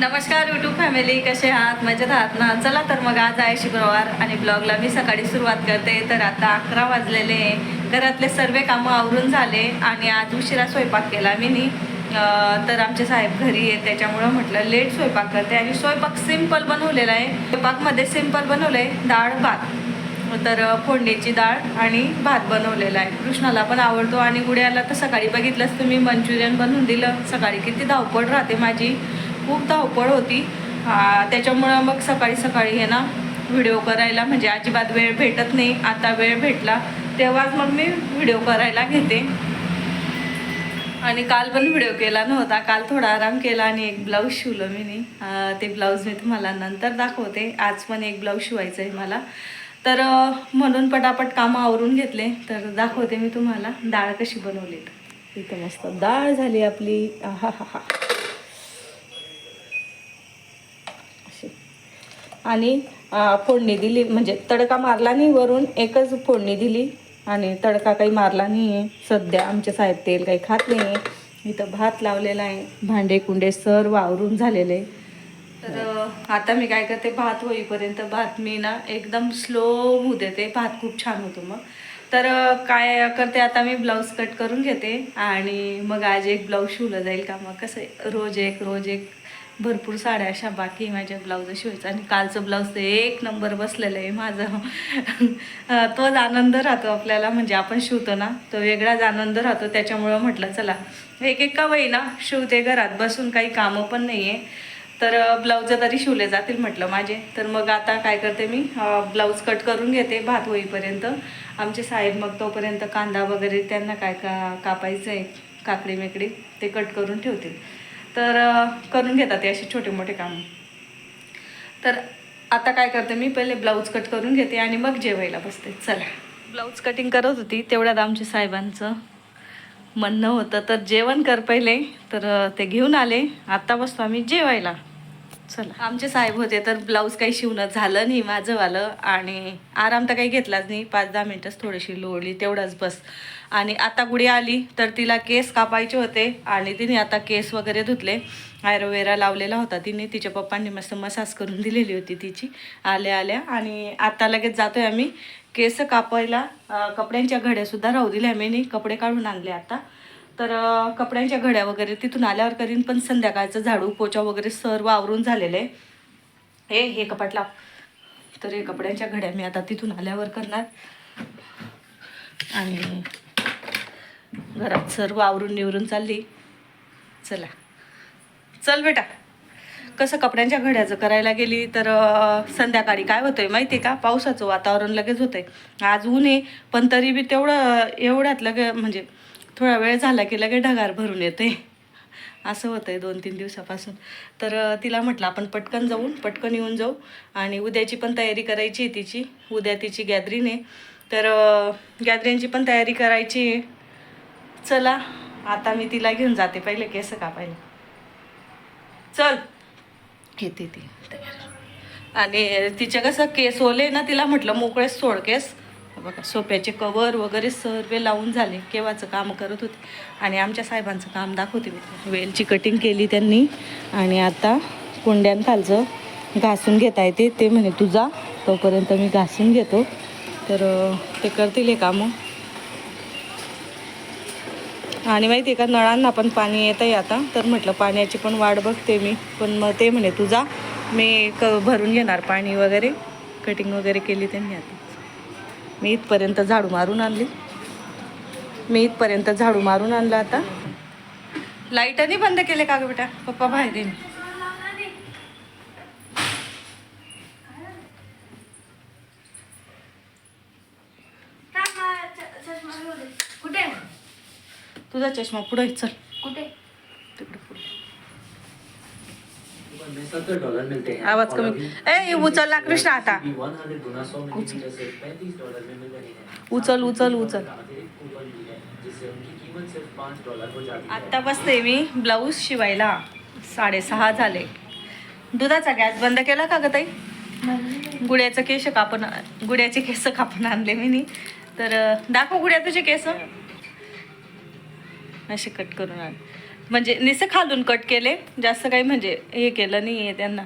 नमस्कार YouTube family कसे आहात? मजेत आहात ना? चला तर मग आज आहे शुक्रवार आणि ब्लॉगला मी सकाळी सुरुवात करते. तर आता अकरा वाजलेले आहे. घरातले सर्व कामं आवरून झाले आणि आज उशिरा स्वयंपाक केला मी नी तर आमचे साहेब घरी आहे त्याच्यामुळं म्हटलं लेट स्वयंपाक करते. आणि स्वयंपाक सिंपल बनवलेला आहे. स्वयंपाकमध्ये सिंपल बनवलं आहे डाळ भात. तर अ, फोडणीची डाळ आणि भात बनवलेला आहे. कृष्णाला पण आवडतो आणि गुड्याला तर सकाळी बघितलंच तुम्ही. मंचुरियन बनवून दिलं. सकाळी किती धावपळ राहते माझी. खूप धावपळ होती. त्याच्यामुळं मग सकाळी सकाळी हे ना व्हिडिओ करायला म्हणजे अजिबात वेळ भेटत नाही. आता वेळ भेटला तेव्हाच मग मी व्हिडिओ करायला घेते. आणि काल पण व्हिडिओ केला नव्हता. काल थोडा आराम केला आणि एक ब्लाऊज शिवलं मी ते ब्लाऊज मी तुम्हाला नंतर दाखवते. आज पण एक ब्लाऊज शिवायचं आहे मला. तर म्हणून पटापट कामं आवरून घेतले. तर दाखवते मी तुम्हाला. डाळ कशी बनवली इथं मस्त. डाळ झाली आपली. हा हा हा अशी आणि फोडणी दिली. म्हणजे तडका मारला नाही वरून एकच फोडणी दिली. आणि तडका काही मारला नाही आहे सध्या आमचे साहेब तेल काही खात नाही आहे इथं भात लावलेला आहे. भांडे कुंडे सर्व आवरून झालेले. आहे. तर आता मी काय करते भात होईपर्यंत भात मी ना एकदम स्लो होऊ देते. भात खूप छान होतो मग. तर काय करते आता मी ब्लाऊज कट करून घेते. आणि मग आज एक ब्लाऊज शिवलं जाईल का मग? कसं आहे, रोज एक रोज एक. भरपूर साड्या अशा बाकी माझ्या ब्लाऊज शिवायचं. आणि कालचं ब्लाऊज ते एक नंबर बसलेलं आहे माझं. तोच आनंद राहतो आपल्याला म्हणजे आपण शिवतो ना तो वेगळाच आनंद राहतो. त्याच्यामुळं म्हटलं चला. एक एक का ना शिवते घरात बसून काही कामं पण नाही आहे तर ब्लाऊज तरी शिवले जातील म्हटलं माझे. तर मग आता काय करते मी ब्लाऊज कट करून घेते भात होईपर्यंत. आमचे साहेब मग तोपर्यंत कांदा वगैरे त्यांना काय का कापायचं आहे काकडी मेकडी ते कट करून ठेवतील. तर करून घेतात ते असे छोटे मोठे काम. तर आता काय करते मी पहिले ब्लाऊज कट करून घेते आणि मग जेवायला बसते. चला. ब्लाऊज कटिंग करत होती तेवढ्यात आमच्या साहेबांचं म्हणणं होतं तर जेवण कर पहिले. तर ते घेऊन आले. आत्ता बसतो आम्ही जेवायला. चला. आमचे साहेब होते तर ब्लाऊज काही शिवणं झालं नाही माझंवालं आणि आराम तर काही घेतलाच नाही. पाच दहा मिनटंच थोडीशी लोळली तेवढाच बस. आणि आता गुडी आली तर तिला केस कापायचे होते आणि तिने आता केस वगैरे धुतले. ॲरोवेरा लावलेला होता तिने तिच्या पप्पांनी मस्त मसाज करून दिलेली होती तिची. आल्या आल्या. आणि आता लगेच जातोय आम्ही. केस कापायला कपड्यांच्या घड्यासुद्धा राहू दिल्या मी कपडे काढून आणले आता. तर कपड्यांच्या घड्या वगैरे तिथून आल्यावर करीन पण संध्याकाळचं झाडू पोचा वगैरे सर्व आवरून झालेलं. आहे हे हे कपाट लाव. तर हे कपड्यांच्या घड्या मी आता तिथून आल्यावर करणार. आणि घरात सर्व आवरून निवरून चालली. चला. चल बेटा. कसं कपड्यांच्या घड्याचं करायला गेली तर संध्याकाळी काय होतंय माहिती आहे का? पावसाचं वातावरण लगेच होतंय. आज ऊन आहे पण तरी बी तेवढं एवढ्यात लगे म्हणजे थोडा वेळ झाला की लगे ढगार भरून येते. असं होतंय दोन तीन दिवसापासून. तर तिला म्हटलं आपण पटकन जाऊन पटकन येऊन जाऊ आणि उद्याची पण तयारी करायची आहे तिची. उद्या तिची गॅदरिंग आहे. तर गॅदरिंगची पण तयारी करायची. आहे चला आता मी तिला घेऊन जाते पहिले केस कापायला. चल. येते ती. तयार आणि तिचे कसं केस ओले ना तिला म्हटलं मोकळेच सोड केस. बघा सोप्याचे कवर वगैरे सर्व लावून झाले केव्हाचं काम करत होते. आणि आमच्या साहेबांचं काम दाखवते मी वेलची कटिंग केली त्यांनी आणि आता कुंड्यांखालचं घासून घेता येते ते. म्हणे तू जा तोपर्यंत मी घासून घेतो. तर ते करतील हे कामं. आणि माहिती आहे का नळांना पण पाणी येत आहे आता. तर म्हटलं पाण्याची पण वाट बघते मी. पण मग ते म्हणे तुझा मी क भरून घेणार पाणी वगैरे. कटिंग वगैरे केली त्यांनी आता. मी इथपर्यंत झाडू मारून आणली. मी इथपर्यंत झाडू मारून आणलं आता. लाईटनी बंद केले का ग बेटा? पप्पा बाहेर कुठे? तुझा चष्मा पुढे चल. कुठे? आवाज कमी ए उचल ना कृष्णा आता। 100 गुना 100 मिलीमीटर से 35 डॉलर में मिल रहे हैं। उचल उचल उचल। अतिरिक्त कूपन भी है जिससे उनकी कीमत सिर्फ 5 डॉलर हो जाती है। आत्ता बसते मी ब्लाऊज शिवायला साडेसहा झाले। दुधाचा गॅस बंद केला का ग ताई? गुड्याचं केस कापून गुड्याचे केस कापून आणले मी नी. तर दाखव गुड्या तुझे केस. असे कट करून आण. म्हणजे निसं खालून कट केले. जास्त काही म्हणजे हे केलं नाही आहे त्यांना.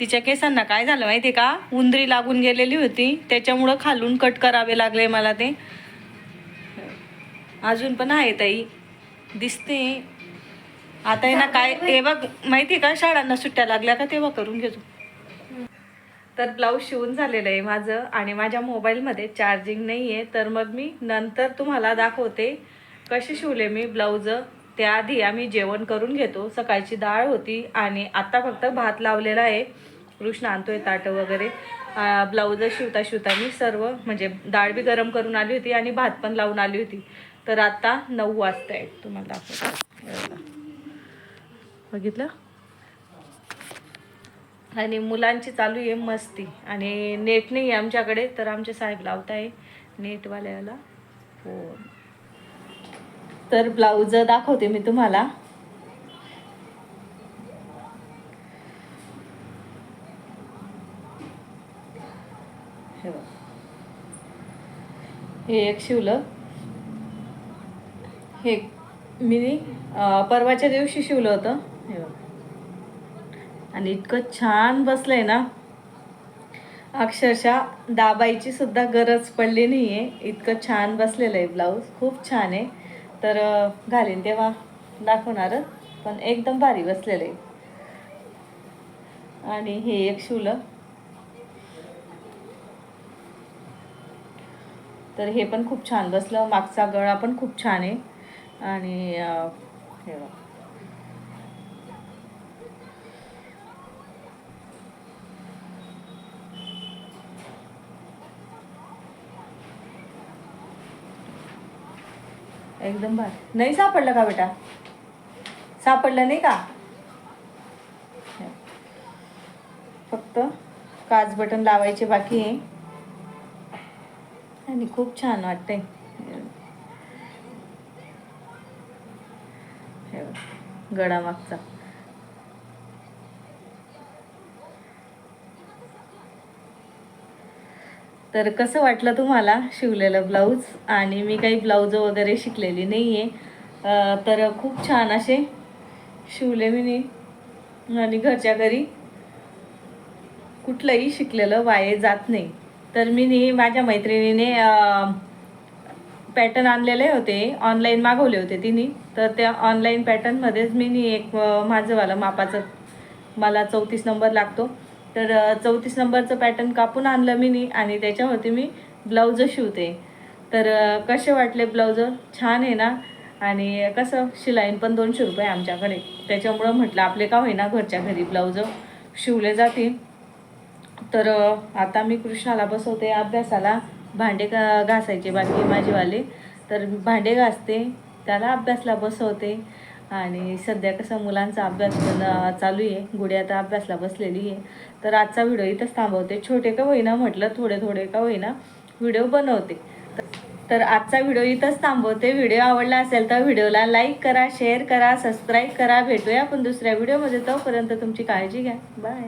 तिच्या केसांना काय झालं माहिती आहे का? उंदरी लागून गेलेली होती. त्याच्यामुळं खालून कट करावे लागले मला ते. अजून पण आहे ताई. दिसते. आता आहे ना काय तेव्हा माहिती आहे का? शाळांना सुट्ट्या लागल्या का तेव्हा करून घेतो. तर ब्लाऊज शिवून झालेलं आहे माझं आणि माझ्या मोबाईलमध्ये चार्जिंग नाही आहे तर मग मी नंतर तुम्हाला दाखवते. कसे शिवले मी ब्लाऊज? त्याआधी आम्ही जेवण करून घेतो. सकाळची डाळ होती आणि आत्ता फक्त भात लावलेला आहे. कृष्ण आणतोय ताटं वगैरे. ब्लाऊज शिवता शिवता मी सर्व म्हणजे डाळ बी गरम करून आली होती आणि भात पण लावून आली होती. तर आता नऊ वाजता आहे तुम्हाला बघितलं? आणि मुलांची चालू आहे मस्ती. आणि नेट नाही आहे आमच्याकडे तर आमचे साहेब लावताय आहे नेटवाल्याला. फोन तर ब्लाऊज दाखवते मी तुम्हाला. हे एक शिवलं. हे मी अं, परवाच्या दिवशी शिवलं होतं. हे आणि इतकं छान बसलंय ना. अक्षरशः दाबायची सुद्धा गरज पडली नाही आहे इतकं छान बसलेलं आहे ब्लाऊज. खूप छान आहे. तर घालीन तेव्हा दाखवणारच पण एकदम भारी बसलेलं आहे. आणि हे एक शिवलं तर हे पण खूप छान बसलं. मागचा गळा पण खूप छान आहे. आणि हे एकदम भारी. नाही सापडलं का बेटा? सापडलं नाही का? फक्त काच बटन लावायचे बाकी आहे. आणि खूप छान वाटतंय. हे बघ, गडा मागचा तर कसं वाटलं तुम्हाला शिवलेलं ब्लाऊज? आणि मी काही ब्लाऊज वगैरे शिकलेली नाही आहे तर खूप छान असे शिवले मी आणि घरच्या घरी कुठलंही शिकलेलं वाये जात नाही. तर मी नी माझ्या मैत्रिणीने पॅटर्न आणलेले होते. ऑनलाईन मागवले होते तिने. तर त्या ऑनलाईन पॅटर्नमध्येच मी नी एक माझंवालं मापाचं. मला चौतीस नंबर लागतो. तर चौतीस नंबरचं पॅटर्न कापून आणलं मी आणि त्याच्यावरती मी ब्लाऊज शिवते. तर कसे वाटले ब्लाऊज छान आहे ना? आणि कसं? शिलाईन पण दोनशे रुपये आमच्याकडे. त्याच्यामुळं म्हटलं आपले का होईना घरच्या घरी ब्लाऊज शिवले जातील. तर आता मी कृष्णाला बसवते अभ्यासाला. भांडे का घासायचे बाकी माझीवाले. तर भांडे घासते त्याला अभ्यासला बसवते. आणि सध्या कसं मुलांचा अभ्यास पण चालू आहे. गुडी आता अभ्यासला बसलेली आहे. तर आजचा व्हिडिओ इथंच थांबवते. छोटे का होईना म्हटलं थोडे थोडे का होईना व्हिडिओ बनवते. तर आजचा व्हिडिओ इथंच थांबवते. व्हिडिओ आवडला असेल तर व्हिडिओला लाईक करा शेअर करा सबस्क्राईब करा. भेटूया आपण दुसऱ्या व्हिडिओमध्ये. तोपर्यंत तुमची काळजी घ्या. बाय.